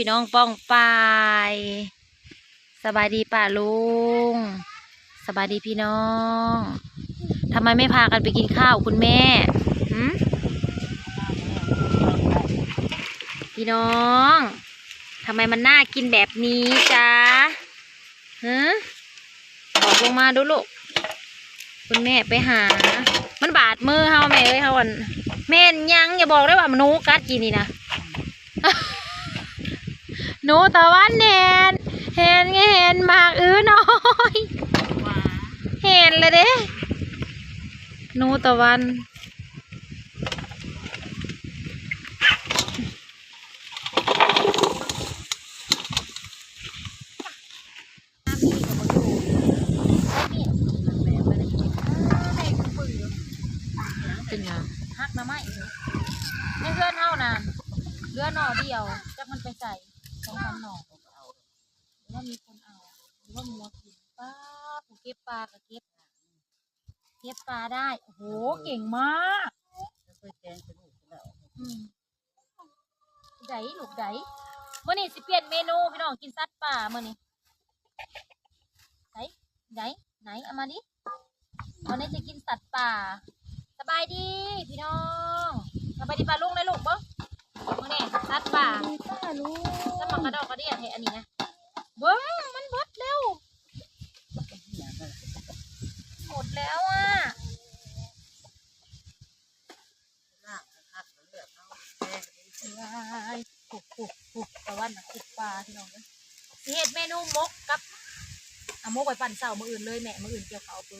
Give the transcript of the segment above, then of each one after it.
พี่น้องป้องปายสบายดีป่าลุง สบายดีพี่น้องทำไมไม่พากันไปกินข้าวคุณแม่หืมพี่น้องทำไมมันน่ากินแบบนี้จ๊ะฮะบอกลงมาดูลูกคุณแม่ไปหา มันบาดมือเฮาแม่เอ้ยเฮาอันแม่นยังอย่าบอกได้ว่ามันหนูกัดกินนี่นะ หนูตะวันเห็น เห็นไงเห็นหมากอื้อน้อย เห็นเลยเด้หนูตะวัน เป็นยังฮักน้ำไม้ในเพื่อนเท่านั้นเรือหน่อเดียวจักมันไปใส่ สองสามหน่อหรือว่ามีคนเอาหรือว่ามัวกินป้าผู้เก็บปลากับเก็บเก็บปลาได้โอ้โหเก่งมากอืมไดลูกไดเมื่อนี้สิเปลี่ยนเมนูพี่น้องกินซัดป่าเมื่อนี้ไหนไหนไหนเอามาดิวันนี้จะกินสัตว์ป่า สบายดีพี่น้องสบายดีปลาลุงเลยลูกบ่ มื่อนี่ซัดป่าป้าลูกสมักกระดอกกระเดียเทอันนี้นะเบิ้งมันเบดเร็วหมดแล้วอะว้ายปุกปุกปุกตะวันน่ะติดปลาพี่น้องเลยสิเฮ็ดเมนูมกกับเอามกไปปั่นเสามืออื่นเลยแม่มืออื่นเกี่ยวเขาเอาไป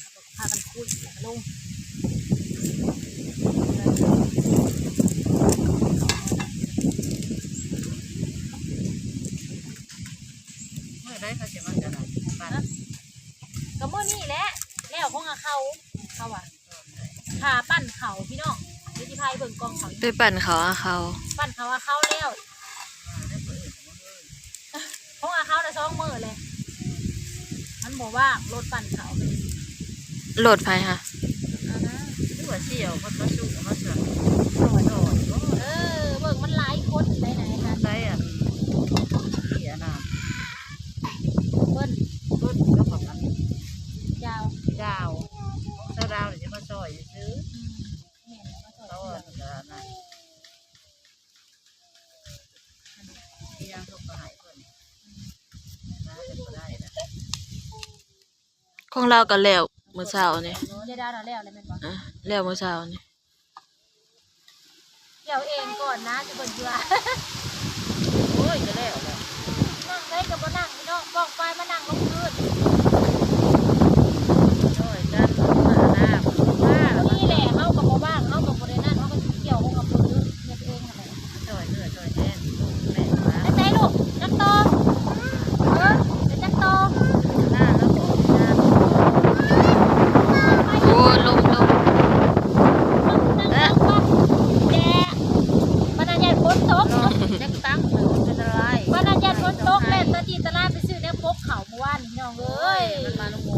เอาไปพากันคุยแล้วก็ลง เขาจะมาจะไหนบ้านก็เมื่อนี่แหละแล้วของอาเขาเขาอะขาปั้นเขาพี่น้องวิธีพายเบิ่งกองเขาไปปั่นเขาอะเขาปั้นเขาอาเขาแล้วของอาเขาน่ะสองมือเลยมันบอกว่ารถปั่นเขาโหลดไฟค่ะเอานะที่ว่าเสี่ยวมันมาสู้มาเสือกโดดโดดเออเบิ่งมันหลายคนไหนไหนคะไรอะเสียน้ เบิ้ลำต้นก็แบบนั้น ยาว ดาวเจ้าดาวจะมาซอยซื้อ อืมแม่นแล้วมาสอ เขา ด อะ เสื้อ จะนั่นที่ยังทุกข์ก็หายคนนะเป็นก็ได้นะ ของ เราก็แล้วมื้อเช้านี่เดี๋ยวดาวน่ะแล้วอะไรแม่นบ่อะแล้วมื้อเช้านี่เกี่ยวเองก่อนนะจะเบิ่งเบื่อโอ้ยก็แล้วแหละนั่งได้กับบ่นั่งพี่น้องบอกไปมานั่งลงพื้นช่วยกันมาหน้าว่าแล้วนี่แหละเฮากับบ่ว่างเฮากับบ่ได้นั่นเฮาก็สิเกี่ยวของกับพื้นเฮ็ดเองนั่นแหละ ช่วยเนื้อช่วยแน่แม่มา ไปไหนลูกจักโตเออไปจักโต หน้าแล้วก็หน้า โอ้ลมลม นั่งลงไปแดะบรรยายฝนตก จักตั้งมันเป็นอะไร บรรยายฝนตกเล่นตะจีตะลาไปซื้อแนวพกเขาเมื่อวานพี่น้องเอ้ย มันมาลงโม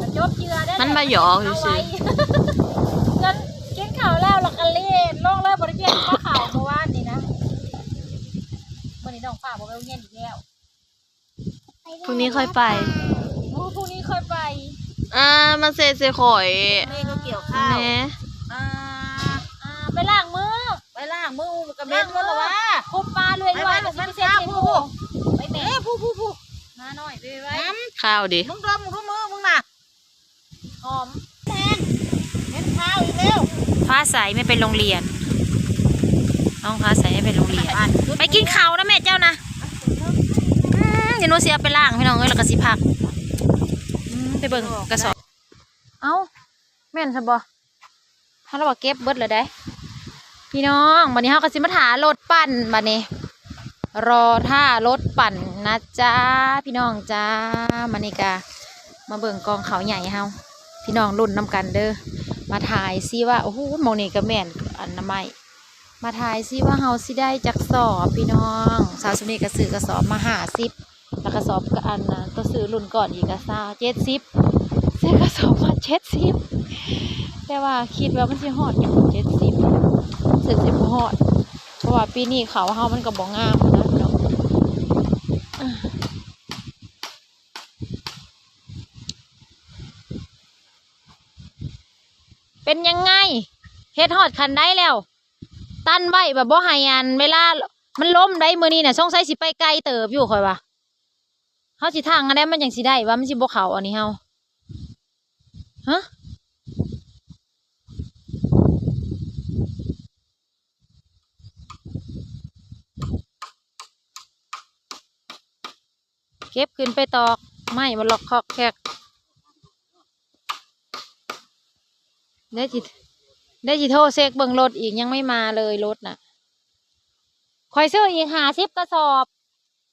มันยบเจือได้ มันมาหยอกเอาซื่ไว้อจนกินข้าวแล้วเราก็เล่นลงเลยบริเวณข้าวขาวเมื่อวานนี่นะวันนี้น้องฝ่าบอกไปโรงเรียนอีกแล้วๆพรุ่งนี้ค่อยไป โอ้พรุ่งนี้ค่อยไปอ่ามาเซเซข่อยนี่ก็เกี่ยวแหข้าวมอ่าอ่าไปล้างมือไปล่างมือกับเม็ดมันละวะคุบปลาเรื่อยๆไปแล้วไปสิไปเซ็นไปเซ็นผู้ผู้ไปแม่เอ้ผู้ผู้ผู้มาหน่อยไปไว้น้ข้าวดิำมึงดมมึงดูมือมึงน่ะ หอมเห็นข้าวอีกแล้วฟ้าใสไม่เป็นโรงเรียน น้องฟ้าใสไม่เป็นโรงเรียน ไปกินข้าวนะแม่เจ้านะอืมเดี๋ยวหนูเสียไปล่างพี่น้องเอ้ยแล้วก็สิพักอืมไปเบิ่งกระสอบ เอ้าแม่นซะบ่ถ้าเราบอกเก็บเบิดเลยได้ พี่น้องวันนี้เฮาก็สิมาถารถปั่นบัดนี้ รอท่ารถปั่นนะจ๊ะพี่น้องจ้ามานี่กามาเบิ่งกองเขาใหญ่เฮา พี่น้องรุ่นน้ำกันเด้อมาถ่ายซิว่าโอ้โหมองนี่ก็แม่นอันน้ำไม้มาถ่ายซิว่าเฮาสิได้จักสอบพี่น้องสาวสุนีก็ซื้อกระสอบมาหาสิบแล้วกระสอบก็อันนะก็ซื้อรุ่นก่อนอีกก็ซาเจ็ดสิบซื้อกระสอบมาเจ็ดสิบแต่ว่าคิดว่ามันสิฮอดอยู่เจ็ดสิบเจ็ดสิบฮอดเพราะว่าปีนี้เขาเฮามันก็บ่งามนะพี่น้องอะ เป็นยังไงเฮ็ดฮอดคันได้แล้ว ตันไว้แบบบ่ให้อันเวลา มันล้มได้มื้อนี้น่ะสงสัยสิไปไกลเติบอยู่ข่อยว่าเฮาสิทางอันใดมันจังสิได้ว่ามันสิบ่เข้าอันนี้เฮาฮะเก็บขึ้นไปตอก ไม่มันล็อกคอกแคก ได้จิได้จิโทรเซ็กเบิ่งรถอีกยังไม่มาเลยรถน่ะคอยซื้ออีกหาสิบกระสอบ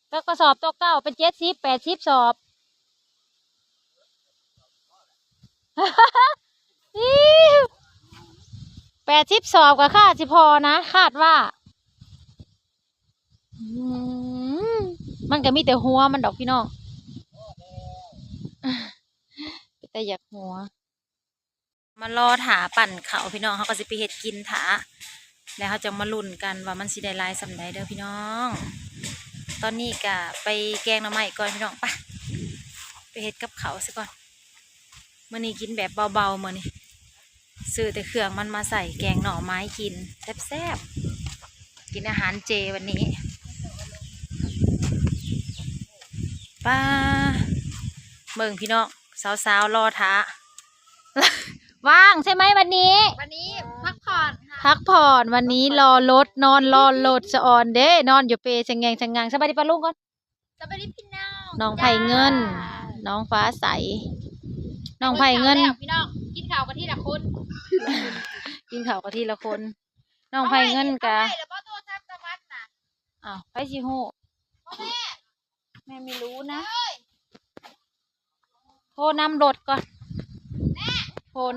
แล้วกระสอบตัวเก้าเป็นเจ็ดสิบแปดสิบสอบแปดสิบสอบกับค่าสิพอนะคาดว่า มันก็มีแต่หัวมันดอกพี่น้องแต่อยากหัว มารอถาปั่นเขาพี่น้องเขาก็สิไปเฮ็ดกินถาแล้วเขาจะมาลุ้นกันว่ามันสิได้ลายสำใดเด้อพี่น้อง ตอนนี้ก็ไปแกงหน้ำไม้ก่อนพี่น้องปะไปเฮ็ดกับเขาซะก่อนมื่อนี้กินแบบเบาๆมื่อนี้ซื้อแต่เครื่องมันมาใส่แกงหน่อไม้กินแซ่บๆกินอาหารเจวันนี้ป้าเบิ่งพี่น้องสาวๆรอท้า ว่างใช่ไหมวันนี้ วันนี้พักผ่อนค่ะพักผ่อนวันนี้รอรถนอนรอรถสะออนเด้นอนอยู่เปชงแงงชงงางสบายดีปะลุงก่อนจะไปที่พี่น้องน้องไผ่เงิน น้องฟ้าใส น้องไผ่เงินพี่น้องกินข้าวกันที่ละคนกินข้าวกับทีละคน น้องไผ่เงินกะเอาไว้แล้วก็ตัวทับตะวันน่ะอ้าวไผ่ชิฮู้พ่อแม่แม่ไม่รู้นะโทรนำรถก่อนโทร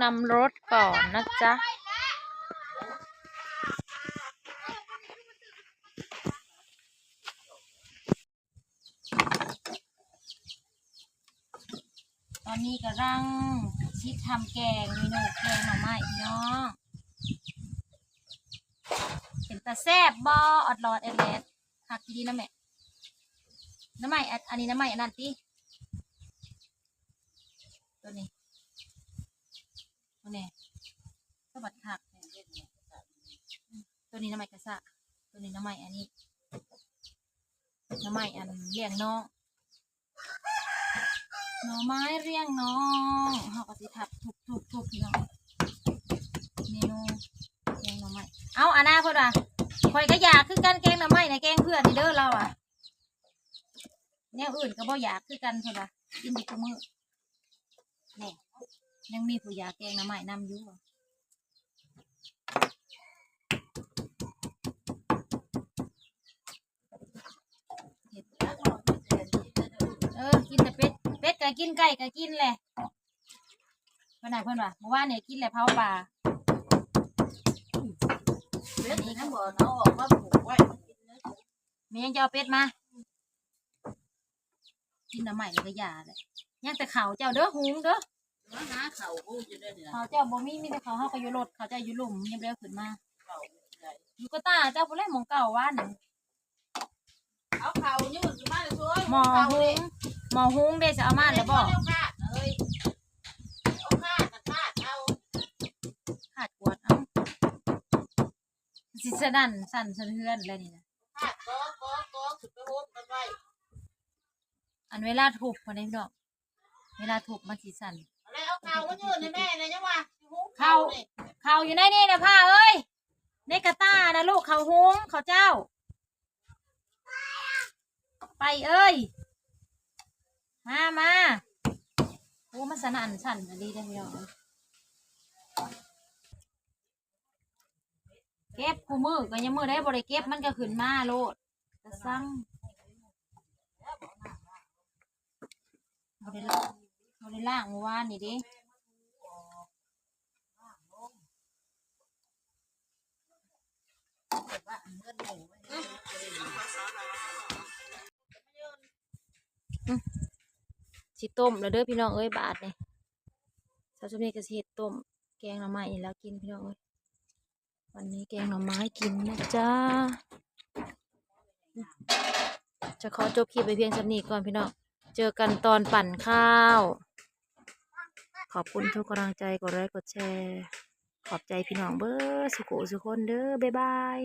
นำรถก่อนนะจ๊ะ ตอนนี้กำลังชิดทำแกงเมนูแกงหน่อไม้พี่น้องเป็นตาแซบบออดรอดเอดเลสคักดีนะแม่น้ำไม้อันอันนี้น้ำไม้อันนั้นติตัวนี้ ตัวนี้สบัดคักตัวนี้น้ำไม้กระสะตัวนี้น้ำไม้อันนี้น้ำไม้อันเลี้ยงน้องหน่อไม้เรียงน้องเขาก็สิทับทุบทุบทุบพี่น้องเมนูแกงหน่อไม้เอาอันน่าเพื่อนว่ะคอยก็อยากคือกันแกงหน่อไม้ในแกงเพื่อนนี่เด้อเราอะแนวอื่นก็บ่อยากคือกันเพื่อนว่ะกินดีกูมือนี่ย งมีผู้อยากแกงหน่อไม้นำอยู่อะเห็ดเออ กินแต่เป็ด เป็ดก็กินไก่ก็กินแหละเพื่อนไหนเพื่อนวะเมื่อวานเนี่ยกินแหละเผาปลาเล็กนี่ทั้งหมดเอาออกมาผูกไว้เมียงจะเอาเป็ดมา กินน้ำใหม่ก็อยาเลยยังแต่เขาวเจ้าเด้อหุงเด้อ มาหาเขากูจะได้เนี่ยเขาวเจ้าบ่มีมีแต่เขาวเฮาก็อยู่รถเขาวเจ้าอยู่หลุมยังเร็วขึ้นมาเขาได้อยู่ก็ตาเจ้าผู้แรกมองเก่าว่านเอาเขานี่มันจะมาเลยช่วยหมอหุงหมอหุงเด้จะเอามาแล้วบ่เอาขาดเอ้ยเอาขาดขาดเอาขาดกวดเอ้าสิสนั่นสั่นสะเทือนอะไรนี่นะขาดก็ก็ก็สุดไปโฮมกันไว้อันเวลาถูกพอได้ดอก เวลาถูกมันสิสั่นอะไร เอาเขาก็ยืนให้แม่เลยยังวะเขาเขาอยู่ในนี่นะผ้าเอ้ยในกระต้านะลูกเขาหุงเขาเจ้า ไปเอ้ย มามาโอ้มันสนั่นสั่นอันนี้ได้ไหมอะเก็บคู่มือก็ยังมือได้บริเก็บมันก็ขึ้นมาโลดจะสั่งบริล่างบริล่างเมื่อวานนี่เดิสิต้มแล้วเด้อพี่น้องเอ้ยบาทนี่สาวชุมนี้ก็สิเฮ็ดต้มแกงหน่อไม้นี่แล้วกินพี่น้องเอ้ยวันนี้แกงหน่อไม้กินนะจ๊ะจะขอจบคลิปไปเพียงสำนีก่อนพี่น้อง เจอกันตอนปั่นข้าว ขอบคุณทุกกำลังใจกดไลค์กดแชร์ ขอบใจพี่น้องเบอร์สุโขสุคนเด้อบ๊ายบาย